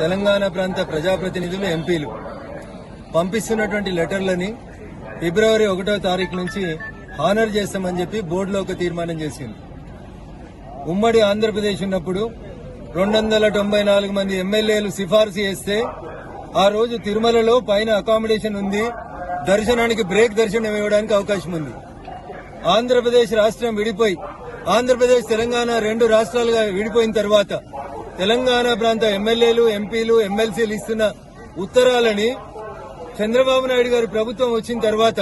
తెలంగాణ ప్రాంత ప్రజాప్రతినిధులు ఎంపీలు. పంపిస్తున్నటువంటి లెటర్లని ఫిబ్రవరి ఒకటో తారీఖు నుంచి హానర్ చేస్తామని చెప్పి బోర్డులో ఒక తీర్మానం చేసింది. ఉమ్మడి ఆంధ్రప్రదేశ్ ఉన్నప్పుడు రెండు వందల తొంభై నాలుగు మంది ఎమ్మెల్యేలు సిఫార్సు చేస్తే ఆ రోజు తిరుమలలో పైన అకామిడేషన్ ఉంది దర్శనానికి బ్రేక్ దర్శనం ఇవ్వడానికి అవకాశం ఉంది. ఆంధ్రప్రదేశ్ రాష్ట్రం విడిపోయి ఆంధ్రప్రదేశ్ తెలంగాణ రెండు రాష్ట్రాలుగా విడిపోయిన తర్వాత తెలంగాణ ప్రాంత ఎమ్మెల్యేలు ఎంపీలు ఎమ్మెల్సీలు ఇస్తున్న ఉత్తరాలని చంద్రబాబు నాయుడు గారి ప్రభుత్వం వచ్చిన తర్వాత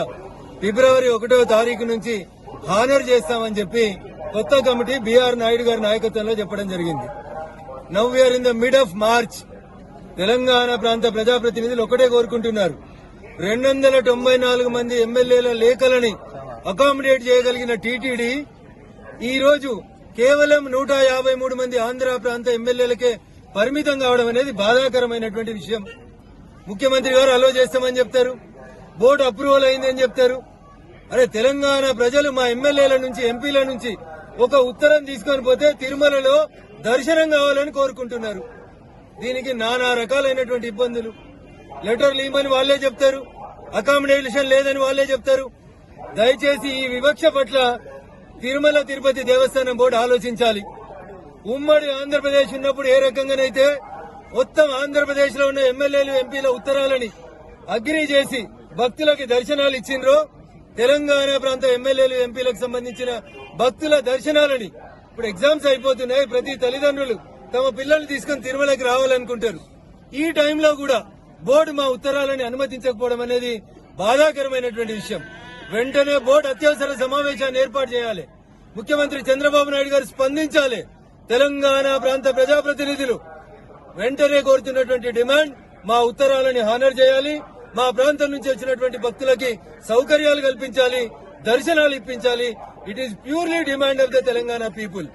ఫిబ్రవరి ఒకటో తారీఖు నుంచి హానర్ చేస్తామని చెప్పి కొత్త కమిటీ బీఆర్ నాయుడు గారి నాయకత్వంలో చెప్పడం జరిగింది. Now we are in the mid of March Telangana ప్రాంత ప్రజాప్రతినిధులు ఒకటే కోరుకుంటున్నారు. రెండు వందల తొంభై నాలుగు మంది ఎమ్మెల్యేల లేఖలని అకామిడేట్ చేయగలిగిన టీటీడీ ఈ రోజు కేవలం నూట యాభై మూడు మంది ఆంధ్ర ప్రాంత ఎమ్మెల్యేలకే పరిమితం కావడం అనేది బాధాకరమైనటువంటి విషయం. ముఖ్యమంత్రి గారు అలో చేస్తామని చెప్తారు. బోర్డు అప్రూవల్ అయిందని చెప్తారు. అరే తెలంగాణ ప్రజలు మా ఎమ్మెల్యేల నుంచి ఎంపీల నుంచి ఒక ఉత్తరం తీసుకొని పోతే తిరుమలలో దర్శనం కావాలని కోరుకుంటున్నారు. దీనికి నానా రకాలైనటువంటి ఇబ్బందులు. లెటర్లు ఇవ్వమని వాళ్ళే చెప్తారు. అకామిడేషన్ లేదని వాళ్ళే చెప్తారు. దయచేసి ఈ వివక్ష పట్ల తిరుమల తిరుపతి దేవస్థానం బోర్డు ఆలోచించాలి. ఉమ్మడి ఆంధ్రప్రదేశ్ ఉన్నప్పుడు ఏ రకంగానైతే మొత్తం ఆంధ్రప్రదేశ్లో ఉన్న ఎమ్మెల్యేలు ఎంపీల ఉత్తరాలని అగ్ని చేసి భక్తులకి దర్శనాలు ఇచ్చిండ్రో తెలంగాణ ప్రాంత ఎమ్మెల్యేలు ఎంపీలకు సంబంధించిన భక్తుల దర్శనాలని ఇప్పుడు ఎగ్జామ్స్ అయిపోతున్నాయి. ప్రతి తల్లిదండ్రులు తమ పిల్లల్ని తీసుకుని తిరుమలకి రావాలనుకుంటారు. ఈ టైంలో కూడా బోర్డు మా ఉత్తరాలని అనుమతించకపోవడం అనేది బాధాకరమైనటువంటి విషయం. వెంటనే బోర్డు అత్యవసర సమావేశాన్ని ఏర్పాటు చేయాలి. ముఖ్యమంత్రి చంద్రబాబు నాయుడు గారు స్పందించాలి. తెలంగాణ ప్రాంత ప్రజాప్రతినిధులు వెంటనే కోరుతున్నటువంటి డిమాండ్ మా ఉత్తరాలని హానర్ చేయాలి. మా ప్రాంతం నుంచి వచ్చినటువంటి భక్తులకి సౌకర్యాలు కల్పించాలి దర్శనాలు ఇప్పించాలి. It is purely demand of the Telangana people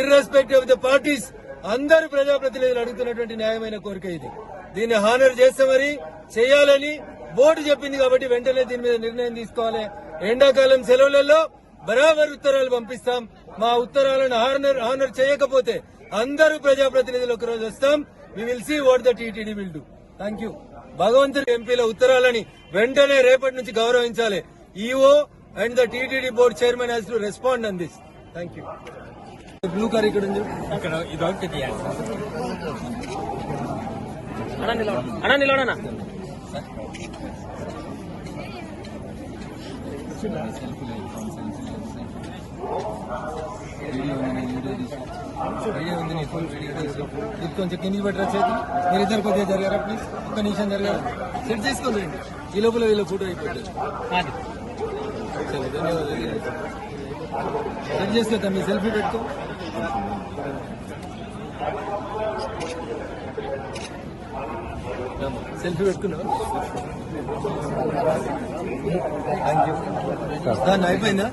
irrespective of the parties అందరు ప్రజాప్రతినిధులు అడుగుతున్నటువంటి న్యాయమైన కోరిక ఇది. దీన్ని హానర్ చేస్తామని చేయాలని బోర్డు చెప్పింది కాబట్టి వెంటనే దీని మీద నిర్ణయం తీసుకోవాలి. ఎండాకాలం సెలవులలో బరాబర్ ఉత్తరాలు పంపిస్తాం. మా ఉత్తరాలను హానర్ హానర్ చేయకపోతే అందరూ ప్రజాప్రతినిధులు ఒక రోజు వస్తాం we will see what the TTD will do thank you భగవంతుడి ఎంపీల ఉత్తరాలని వెంటనే రేపటి నుంచి గౌరవించాలి. EO and the TTD board chairman has to respond on this thank you blue car ఇక్కడ ఉంది. ఇక్కడ ఇది ఒకటి తీయాలి. అన్నా నిలవ అన్నా నిలవడన్నా వీడియో ఉంది నీ వీడియో తీసుకో. ఇది కొంచెం కిందికి పెట్టరా చేతి మీరు ఇద్దరు కొద్దిగా జరిగారా ప్లీజ్ ఒక్క నిమిషం జరిగారు సెట్ చేసుకోండి ఈ లోపల వీళ్ళ ఫోటో అయిపోతుంది సెట్ చేసుకో మీ సెల్ఫీ పెట్టుకో సెల్ఫీ పెట్టుకున్నావు థ్యాంక్ యూ దాన్ని అయిపోయిందా?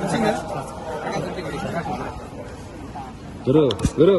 వచ్చిందా? గురు గురు.